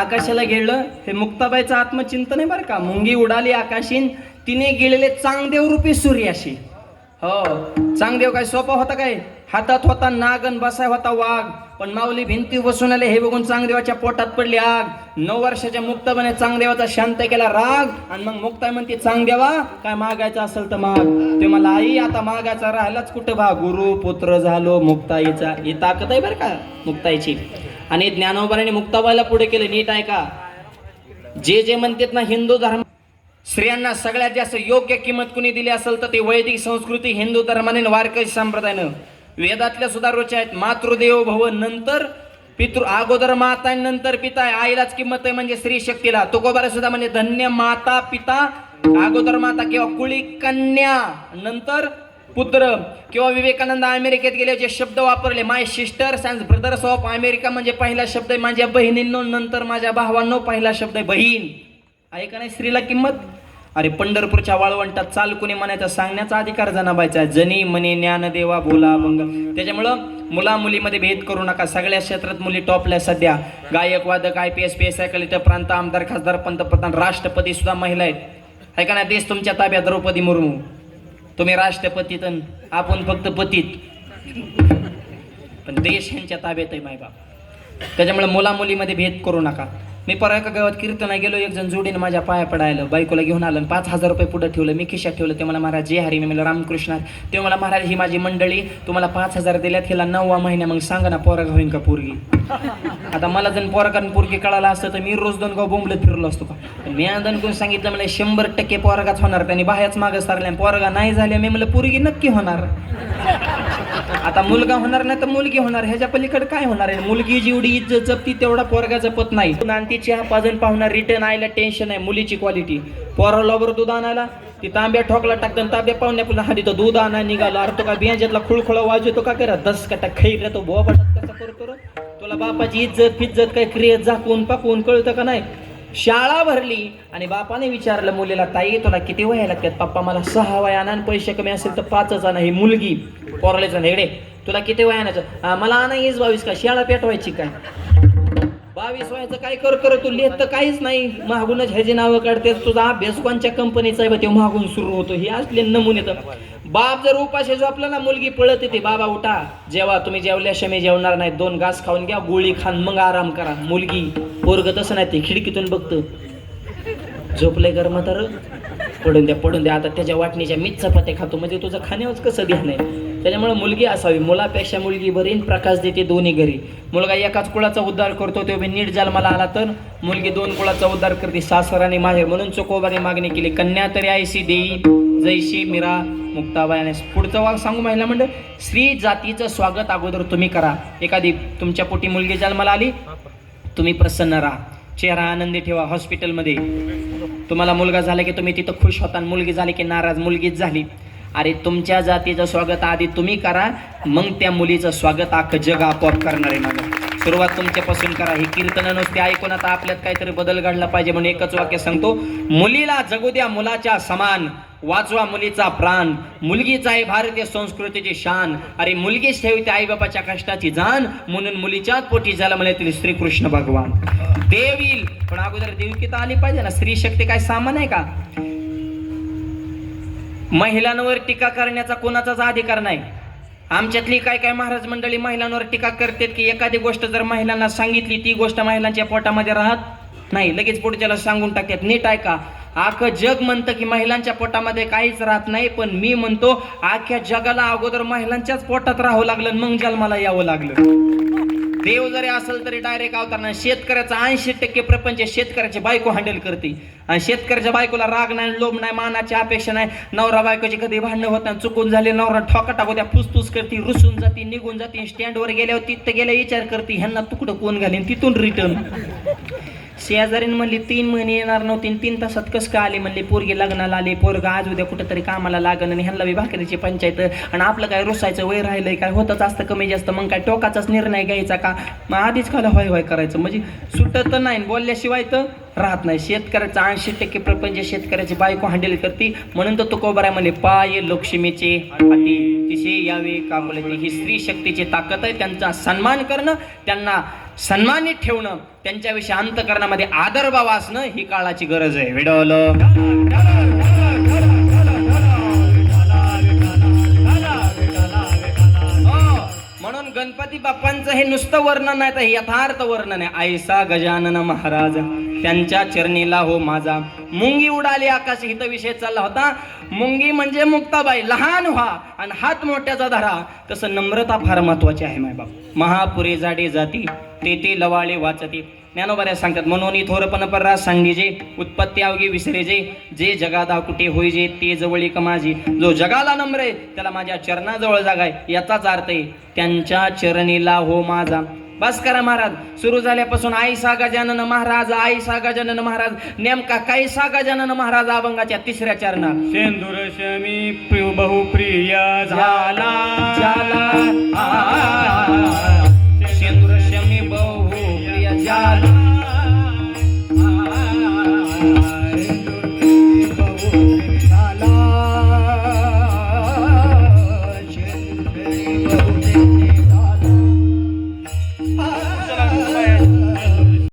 आकाशाला गेलं हे मुक्ताबाईचं आत्मचिंतन आहे बरं का. मुंगी उडाली आकाशीन. तिने गेलेले चांगदेव रूपी सूर्याशी. हो चांगदेव काय सोपा होता काय? हातात होता नागन बसाय होता वाघ. पण माऊली भिंती बसून आले हे बघून चांगदेवाच्या पोटात पडली आग. नऊ वर्षाच्या मुक्ताबाने चांगदेवाचा शांत केला राग. आणि मग मुक्ताई म्हणते चांगदेवा काय मागायचं असेल तर माग. ते मला आई आता मागायचा राहिलाच कुठं भा गुरु पुत्र झालो मुक्ताईचा. ही ताकद आहे बरं का मुक्ताईची. आणि ज्ञानोबाने मुक्ताबाईला पुढे केलं. नीट आहे का? जे जे म्हणतात ना हिंदू धर्म स्त्रियांना सगळ्यात जास्त योग्य किंमत कुणी दिली असेल तर ते वैदिक संस्कृती हिंदू धर्माने वारकरी संप्रदायानं. वेदातल्या सुद्धा रुच्या आहेत. मातृदेव भव नंतर पितृ अगोदर माता नंतर पिता आहे. आईलाच किंमत आहे म्हणजे स्त्री शक्तीला. तुकोबारा सुद्धा म्हणजे धन्य माता पिता अगोदर माता किंवा कुळी कन्या नंतर पुत्र किंवा विवेकानंद अमेरिकेत गेले जे शब्द वापरले. My sisters and brothers of America म्हणजे पहिला शब्द आहे माझ्या बहिणींनो नंतर माझ्या भावांनो पहिला शब्द आहे बहीण. आहे का नाही? स्त्रीला किंमत? अरे पंढरपूरच्या वाळवंटात चाल कुणी म्हणायचा? सांगण्याचा अधिकार जनाबायचा आहे. जनी म्हणे ज्ञानदेवा बोला मंग त्याच्यामुळं मुला मुलीमध्ये भेद करू नका. सगळ्या क्षेत्रात मुली टॉपल्या सध्या. गायक वादक I P S P S I collector प्रांत आमदार खासदार पंतप्रधान राष्ट्रपती सुद्धा महिला आहेत. आहे का नाही? देश तुमच्या ताब्यात द्रौपदी मुर्मू. तुम्ही राष्ट्रपतीत आपण फक्त पतीत. पण देश यांच्या ताब्यात आहे मायबाप. त्याच्यामुळे मुलामुलीमध्ये भेद करू नका. मी परवा एका गावात कीर्तना गेलो एक जण जोडीने माझ्या पाया पडायला बायकोला घेऊन आलं आणि पाच हजार रुपये पुढे ठेवलं. मी खिशात ठेवलं ते मला महाराज जे हरी मी म्हणलं रामकृष्ण. ते मला महाराज ही माझी मंडळी तुम्हाला पाच हजार दिल्यात हिला नववा महिना मग सांगा ना पोरगा होईन का पोरगी? आता मला पोरगा आणि पोरगी कळाला असतं तर मी रोज दोन गाव बोंबलत फिरलो असतो का? मी आंदोलन करून सांगितलं मला शंभर टक्के पोरगाच होणार. त्यांनी बाहेरच मागं सारल्या पोरगा नाही झाले मी म्हणलं पोरगी नक्की होणार. आता मुलगा होणार नाही तर मुलगी होणार. ह्याच्या पलीकडे काय होणार आहे? मुलगी जेवढी इज्जत जपती तेवढा पोरगा जपत नाही. आणि चहा पाजून पाहुणार. रिटर्न आयला टेन्शन आहे. मुलीची क्वालिटी पोराला बरोबर दूध आणायला. ती तांब्या ठोकला टाकतं आणि तांब्या पाहुण्या पुन्हा हा तो दूध आणा निघाला. अरे तो का बियांच्यातला खुळखुळा वाजवतो का करा? दस कटा खैर तो बोबा कसा करतो तुला बापाची इज्जत फिज्जत काय क्रियेत झाकून पाकून कळतं का नाही? शाळा भरली आणि बापाने विचारलं मुलीला ताई तुला किती वया लागतात पप्पा मला सहा वया आणि पैसे कमी असेल तर पाचच आणा ही मुलगी पोरलेच हेडे तुला किती वया मला आणा येस बावीस का? शाळा पेटवायची काय? बावीस वयाचं काय कर कर तू? लिहित तर काहीच नाही. मागूनच ह्याची नावं काढतेस. तुझा अभ्यास कोणच्या कंपनीचा आहे बा? ते मागून सुरू होतो. हे असले नमुने तर. बाप जर उपाशी झोपला ना मुलगी पळत येते. बाबा उठा. जेव्हा तुम्ही जेवल्या मी जेवणार नाही दोन घास खाऊन घ्या गोळी खान मग आराम करा. मुलगी पोरग तसं नाही ते खिडकीतून बघतं. झोपले गरम तर पडून द्या पडून द्या. आता त्याच्या वाटणीच्या मीच चपात्या खातो. म्हणजे तुझं खाण्यावर कसं ध्यान आहे? त्याच्यामुळे मुलगी असावी. मुलापेक्षा मुलगी भरीन प्रकाश देते दोन्ही घरी. मुलगा एकाच कुळाचा उद्धार करतो तो बी नीट जन्माला आला तर मुलगी दोन कुळाचा उद्धार करते. सासराने आणि माहेर म्हणून चोकोबाने मागणी केली. कन्या तरी आयशी देई जैशी मीरा मुक्ताबाई पुढचं वाघ सांगू महिला म्हणजे स्त्री जातीचं स्वागत अगोदर तुम्ही करा. एखादी तुमच्या पोटी मुलगी जन्माला आली तुम्ही प्रसन्न राहा. चेहरा आनंदी ठेवा हॉस्पिटलमध्ये. तुम्हाला मुलगा झाला की तुम्ही तिथं खुश होता आणि मुलगी झाली की नाराज मुलगीच झाली. अरे तुमच्या जातीचं स्वागत आधी तुम्ही करा मग त्या मुलीचं स्वागत अख्खं जग आपोआप करणार आहे माझं. सुरुवात तुमच्यापासून करा. ही कीर्तन नुसते ऐकून आता आपल्यात काहीतरी बदल घडला पाहिजे म्हणून एकच वाक्य सांगतो. मुलीला जगू द्या मुलाच्या समान. वाचवा मुलीचा प्राण. मुलगीच आहे भारतीय संस्कृतीची शान. अरे मुलगीच ठेवते आईबापाच्या कष्टाची जाण. म्हणून मुलीच्याच पोटी झाला म्हणे श्रीकृष्ण भगवान. देव येईल पण अगोदर देवकीता आली पाहिजे ना? स्त्री शक्ती काय सामान आहे का? महिलांवर टीका करण्याचा कोणाचाच अधिकार नाही. आमच्यातली काय काय महाराज मंडळी महिलांवर टीका करतात की एखादी गोष्ट जर महिलांना सांगितली ती गोष्ट महिलांच्या पोटामध्ये राहत नाही. लगेच पुढच्याला सांगून टाकतात नीट ऐका आख जग म्हणतं की महिलांच्या पोटामध्ये काहीच राहत नाही पण मी म्हणतो आख्या जगाला अगोदर महिलांच्याच पोटात राहावं लागलं मग जन्माला यावं लागलं. देव जरी असेल तरी डायरेक्ट अवतार शेतकऱ्याचा ऐंशी टक्के प्रपंच शेतकऱ्याची बायको हँडल करते. आणि शेतकऱ्याच्या बायकोला राग नाही लोभ नाही मानाची अपेक्षा नाही. नवरा बायकोची कधी भांडणं होत नाही चुकून झाले नवरा ठोका टाकू त्या फुसफुस करते रुसून जाते निघून जाते स्टँडवर गेल्यावर तिथं गेल्या विचार करते ह्यांना तुकडं कोण घालीन? तिथून रिटर्न शेजारीन म्हणली तीन महिने येणार नव्हती तीन तासात कसं का आले? म्हणले पोरगे लग्नाला आले पोरगा आज उद्या कुठंतरी कामाला लागण आणि ह्यांना बी भाकरीची पंचायत आणि आपलं काय रुसायचं वय राहिलंय काय होतच असतं कमी जास्त मग काय टोकाचाच निर्णय घ्यायचा का? मग आधीच खाला होय होय करायचं. म्हणजे सुटत तर नाही बोलल्याशिवाय तर राहत नाही. शेतकऱ्याचा ऐंशी टक्के प्रपंच शेतकऱ्याची बायको हँडल करते म्हणून तर तुकोबराय म्हणे पाय लक्ष्मीचे हाती तिशे यावे काकुलते ही स्त्री शक्तीची ताकद आहे त्यांचा सन्मान करणं त्यांना सन्मानित ठेवणं त्यांच्याविषयी अंतकरणामध्ये आदरभाव असणं ही काळाची गरज आहे. विडवलं. गणपती बाप्पांचं हे नुसतं वर्णन नाही तर यथार्थ वर्णन आहे. आयसा गजानन महाराज त्यांच्या चरणीला हो माझा. मुंगी उडाली आकाश हित विषय चालला होता. मुंगी म्हणजे मुक्ताबाई लहान व्हा आणि हात मोठ्याचा धरा. तसं नम्रता फार महत्वाची आहे माय बाप महापुरे जाडे जाती तेथे लवाळे वाचती. ज्ञानोबऱ्या सांगतात म्हणून थोरपण पर्रा सांगीजे उत्पत्ती अवघी विसरेजे जे जगादा कुठे होईजे ते जवळी कमाजी जो जगाला नम्र आहे त्याला माझ्या चरणाजवळ जागाय याचाच अर्थ आहे त्यांच्या चरणीला हो माझा बस करा महाराज सुरू झाल्यापासून आई सा गजानन महाराज आई सा गजानन महाराज नेमका काय सा गजानन महाराज अभंगाच्या तिसऱ्या चरणात शेंदूर शमी प्रिय बहुप्रिय झाला झाला. Nacional.